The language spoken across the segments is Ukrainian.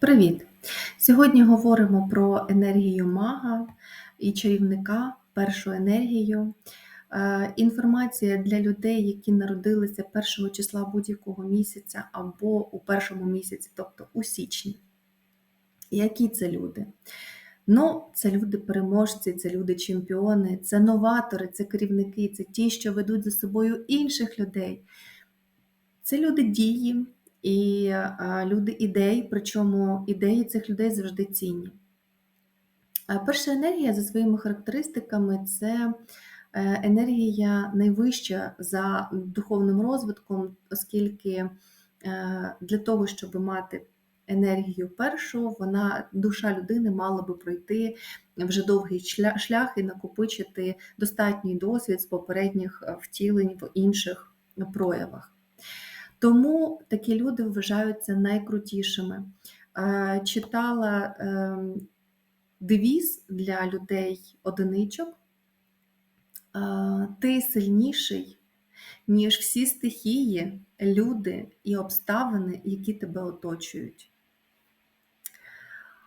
Привіт! Сьогодні говоримо про енергію мага і чарівника, першу енергію. Е, Інформація для людей, які народилися 1 числа будь-якого місяця або у першому місяці, тобто у січні. Які це люди? Ну, це люди-переможці, це люди-чемпіони, це новатори, це керівники, це ті, що ведуть за собою інших людей. Це люди дії і люди ідей, причому ідеї цих людей завжди цінні. Перша енергія за своїми характеристиками це е, енергія найвища за духовним розвитком, оскільки е, для того, щоб мати енергію першу, вона, душа людини мала би пройти вже довгий шлях і накопичити достатній досвід з попередніх е, втілень в інших проявах. Тому такі люди вважаються найкрутішими. Читала ем, девіз для людей одиничок. Ти сильніший, ніж всі стихії, люди і обставини, які тебе оточують.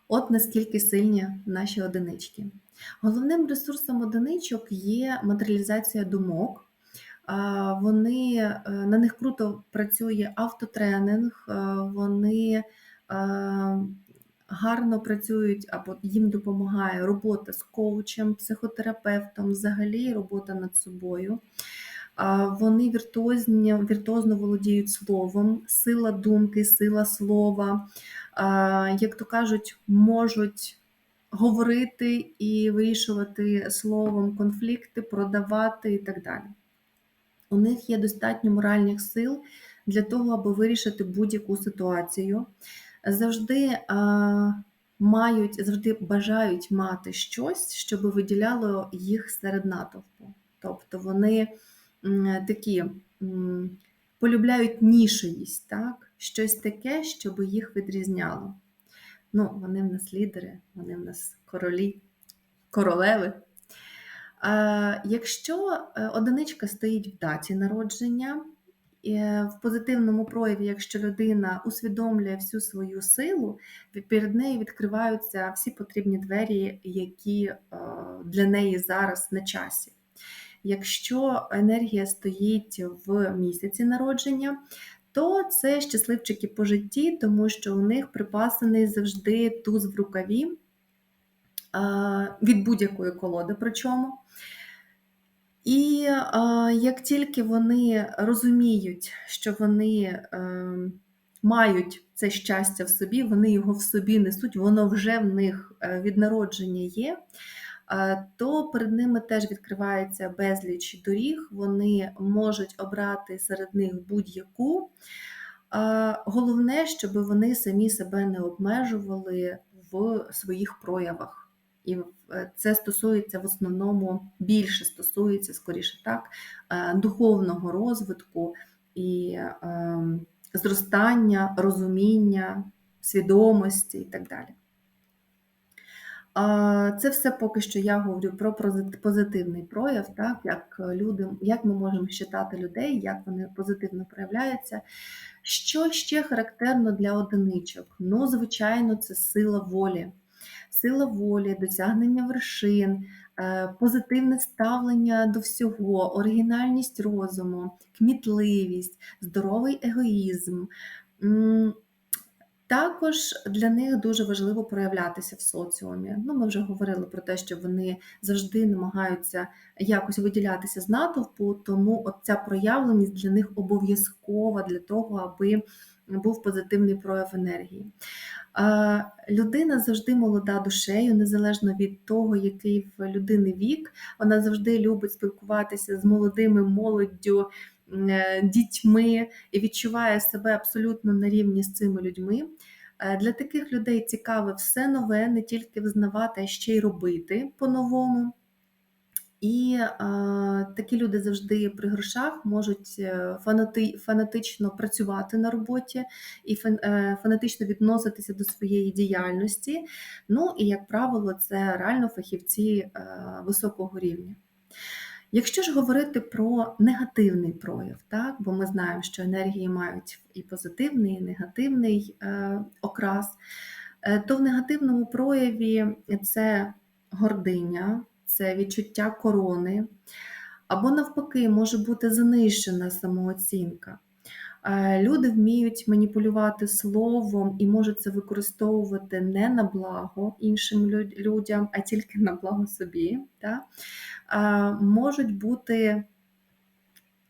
От наскільки сильні наші одинички. Головним ресурсом одиничок є матеріалізація думок. Вони, е, На них круто працює автотренинг, е, вони е, гарно працюють або їм допомагає робота з коучем, психотерапевтом, взагалі робота над собою. Вони віртуозні, віртуозно володіють словом, сила думки, сила слова, як то кажуть, можуть говорити і вирішувати словом конфлікти, продавати і так далі. У них є достатньо моральних сил для того, аби вирішити будь-яку ситуацію. Завжди а, мають, завжди бажають мати щось, щоб виділяло їх серед натовпу. Тобто вони такі полюбляють нішевість, так? щось таке, щоб їх відрізняло. Ну, Вони в нас лідери, вони в нас королі, королеви. Якщо е, одиничка стоїть в даті народження, е, в позитивному прояві, якщо людина усвідомлює всю свою силу, перед нею відкриваються всі потрібні двері, які е, для неї зараз на часі. Якщо енергія стоїть в місяці народження, то це щасливчики по житті, тому що у них припасаний завжди туз в рукаві від будь-якої колоди. Причому. І як тільки вони розуміють, що вони е, мають це щастя в собі, вони його в собі несуть, воно вже в них е, від народження є, то перед ними теж відкривається безліч доріг, вони можуть обрати серед них будь-яку. Головне, щоб вони самі себе не обмежували в своїх проявах. І е, це стосується в основному більше стосується, скоріше так, е, духовного розвитку і ем, зростання, розуміння, свідомості і так далі. Це все поки що я говорю про позитивний прояв, так, як люди, як ми можемо читати людей, як вони позитивно проявляються. Що ще характерно для одиничок? Ну, звичайно, це сила волі сила волі, досягнення вершин, е, позитивне ставлення до всього, оригінальність розуму, кмітливість, здоровий егоїзм. Також для них дуже важливо проявлятися в соціумі. Ну, Ми вже говорили про те, що вони завжди намагаються якось виділятися з натовпу, тому от ця проявленість для них обов'язкова для того, аби був позитивний прояв енергії. Людина завжди молода душею, незалежно від того, який в людини вік. Вона завжди любить спілкуватися з молодими молоддю, е, дітьми і відчуває себе абсолютно на рівні з цими людьми. Е, для таких людей цікаве все нове, не тільки взнавати, а ще й робити по-новому. І е, такі люди завжди при грошах можуть е, фанати, фанатично працювати на роботі і фан, е, фанатично відноситися до своєї діяльності. Ну і, як правило, це реально фахівці е, високого рівня. Якщо ж говорити про негативний прояв, так, бо ми знаємо, що енергії мають і позитивний, і негативний е, окрас. Е, то в негативному прояві це гординя, це відчуття корони, або навпаки, може бути занижена самооцінка. Е, люди вміють маніпулювати словом і можуть це використовувати не на благо іншим людям, а тільки на благо собі. Так? Е, можуть бути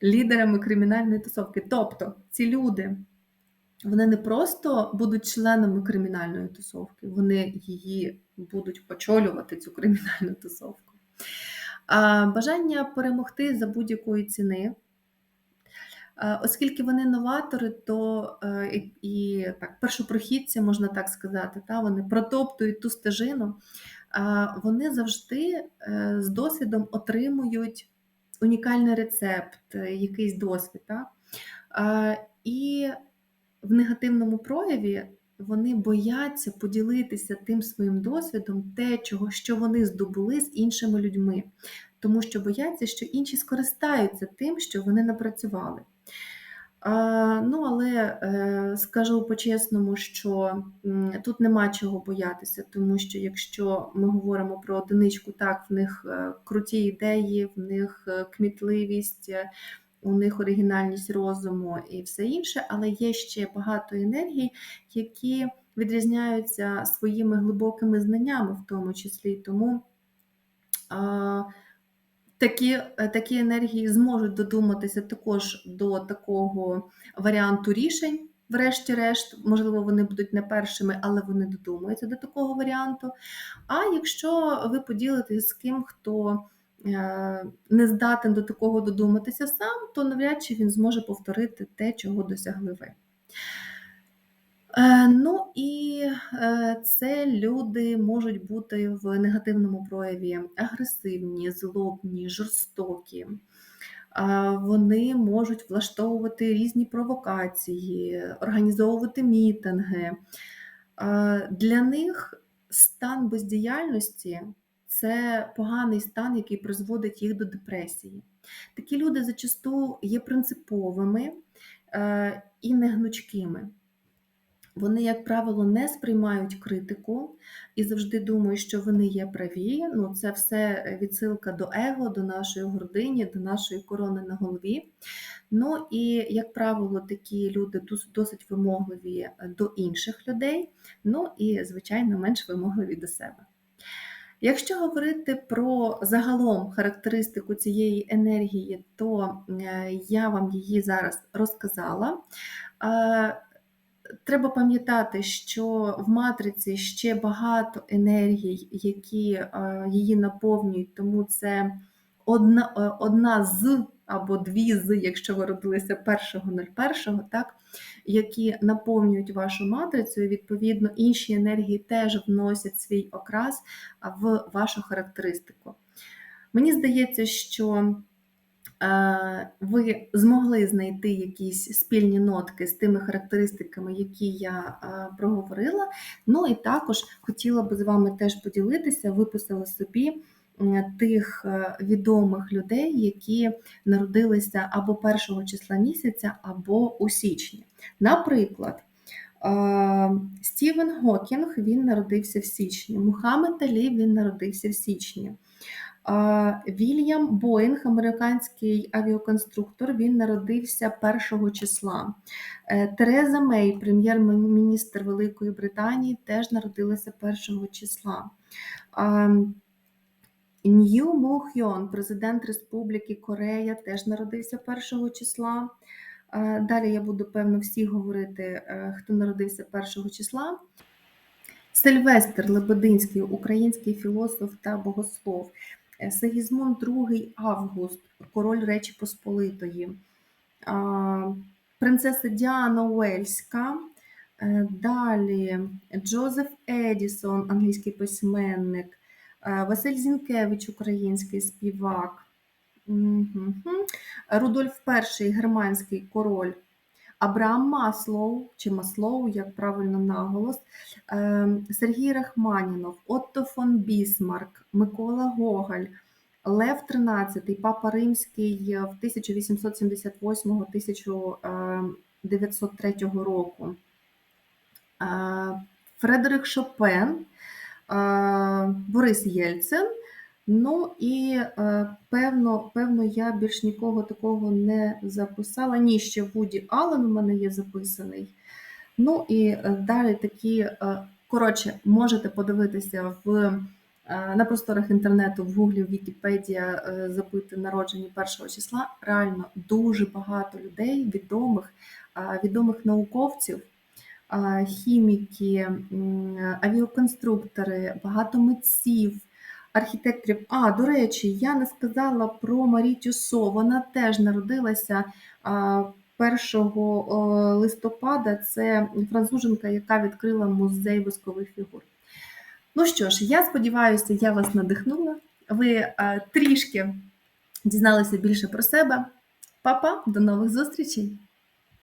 лідерами кримінальної тусовки. Тобто ці люди вони не просто будуть членами кримінальної тусовки, вони її будуть очолювати, цю кримінальну тусовку. Бажання перемогти за будь-якої ціни. Оскільки вони новатори, то е, і так, першопрохідці, можна так сказати, та, вони протоптують ту стежину, вони завжди е, з досвідом отримують унікальний рецепт, е, якийсь досвід. Так? І в негативному прояві вони бояться поділитися тим своїм досвідом, те, чого, що вони здобули з іншими людьми, тому що бояться, що інші скористаються тим, що вони напрацювали. Ну, але е, скажу по-чесному, що тут нема чого боятися, тому що якщо ми говоримо про одиничку, так, в них е, круті ідеї, в них е, кмітливість, у них оригінальність розуму і все інше, але є ще багато енергій, які відрізняються своїми глибокими знаннями, в тому числі. Тому такі, такі енергії зможуть додуматися також до такого варіанту рішень. Врешті-решт, можливо, вони будуть не першими, але вони додумаються до такого варіанту. А якщо ви поділитесь з ким, хто Е, не здатен до такого додуматися сам, то навряд чи він зможе повторити те, чого досягли ви. Е, ну і е, це люди можуть бути в негативному прояві агресивні, злобні, жорстокі. Вони можуть влаштовувати різні провокації, організовувати мітинги. Для них стан бездіяльності це поганий стан, який призводить їх до депресії. Такі люди зачасту є принциповими е, і негнучкими. Вони, як правило, не сприймають критику і завжди думають, що вони є праві. Ну, Це все відсилка до его, до нашої гордині, до нашої корони на голові. Ну і, як правило, такі люди досить вимогливі до інших людей, ну і, звичайно, менш вимогливі до себе. Якщо говорити про загалом характеристику цієї енергії, то е, я вам її зараз розказала. Е, треба пам'ятати, що в матриці ще багато енергій, які е, її наповнюють, тому це одна одна з або дві з, якщо ви родилися 1.01, так, які наповнюють вашу матрицю, і відповідно інші енергії теж вносять свій окрас в вашу характеристику. Мені здається, що е, ви змогли знайти якісь спільні нотки з тими характеристиками, які я е, проговорила. Ну і також хотіла би з вами теж поділитися, виписала собі тих е, відомих людей, які народилися або першого числа місяця, або у січні. Наприклад, е, Стівен Гокінг він народився в січні, Мухаммед Алі він народився в січні. Е, Вільям Боїнг, американський авіаконструктор, він народився 1 числа. Тереза Мей, прем'єр-міністр Великої Британії, теж народилася 1 числа. Нью Мо президент Республіки Корея, теж народився 1 числа. Е, далі я буду, певно, всі говорити, е, хто народився 1 числа. Сильвестр Лебединський, український філософ та богослов. Е, Сигізмунд II Август, король Речі Посполитої. Принцеса Діана Уельська. Далі Джозеф Едісон, англійський письменник. Е, Василь Зінкевич, український співак, Рудольф І, германський король, Абрам Маслоу чи Маслоу, як правильно наголос, е, Сергій Рахманінов, Отто фон Бісмарк, Микола Гоголь, Лев XIII, Папа Римський в 1878-1903 року. Е, Фредерик Шопен, Борис Єльцин. Ну і е, певно, певно, я більш нікого такого не записала. Ні, ще Вуді Аллен у мене є записаний. Ну і е, далі такі, е, коротше, можете подивитися в, е, на просторах інтернету, в Гуглі, в Вікіпедія е, забити народжені першого числа. Реально дуже багато людей, відомих, е, відомих науковців, е, хіміки, м, авіаконструктори, багато митців. Архітекторів. А, до речі, я не сказала про Марі Тюсо. Вона теж народилася 1 листопада. Це француженка, яка відкрила музей воскових фігур. Ну що ж, я сподіваюся, я вас надихнула. Ви е, трішки дізналися більше про себе. Па-па, до нових зустрічей!